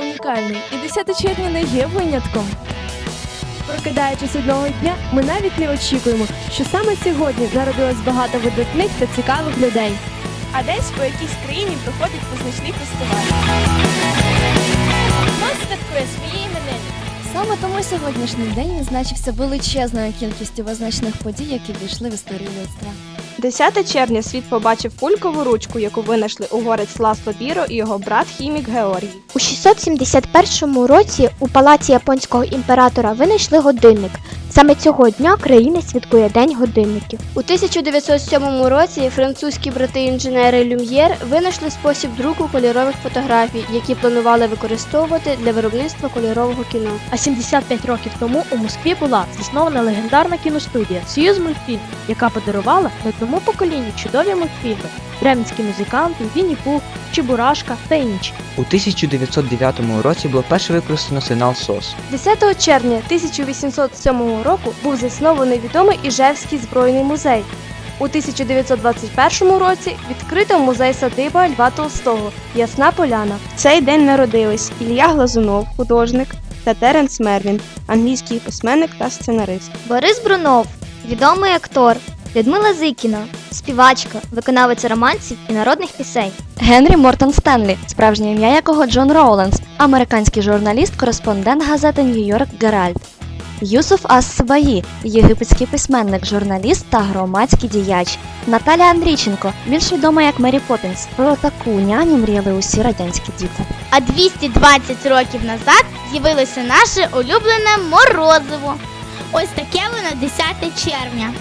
унікальний, і 10 червня не є винятком. Прокидаючись одного дня, ми навіть не очікуємо, що саме сьогодні народилось багато видатних та цікавих людей. А десь по якійсь країні проходить визначний фестиваль. Хтось святкує свої іменини. Саме тому сьогоднішній день відзначився величезною кількістю визначних подій, які війшли в історію людства. 10 червня світ побачив кулькову ручку, яку винайшли угорець Ласло Біро і його брат хімік Георгій. У 671 році у палаці японського імператора винайшли годинник. Саме цього дня країна святкує День годинників. У 1907 році французькі брати-інженери Люм'єр винайшли спосіб друку кольорових фотографій, які планували використовувати для виробництва кольорового кіно. А 75 років тому у Москві була заснована легендарна кіностудія Союз мультфільм, яка подарувала одному поколінню чудові мультфільми Бременські музиканти, Вінні Пух, Чебурашка та інші. У 1909 році було перше використано сигнал СОС. 10 червня 1807 року був заснований відомий Іжевський збройний музей. У 1921 році відкрито музей садиба Льва Толстого Ясна Поляна. В цей день народились Ілля Глазунов, художник, та Теренс Мервін, англійський письменник та сценарист. Борис Брунов, відомий актор, Людмила Зикіна, співачка, виконавиця романсів і народних пісень. Генрі Мортон Стенлі, справжнє ім'я якого Джон Роуленс, американський журналіст, кореспондент газети Нью-Йорк Геральд. Юсуф Ас Сабаї, єгипетський письменник, журналіст та громадський діяч. Наталя Андрійченко, більш відома як Мері Поппінс. Про таку няню мріяли усі радянські діти. А 220 років назад з'явилося наше улюблене морозиво. Ось таке воно 10 червня.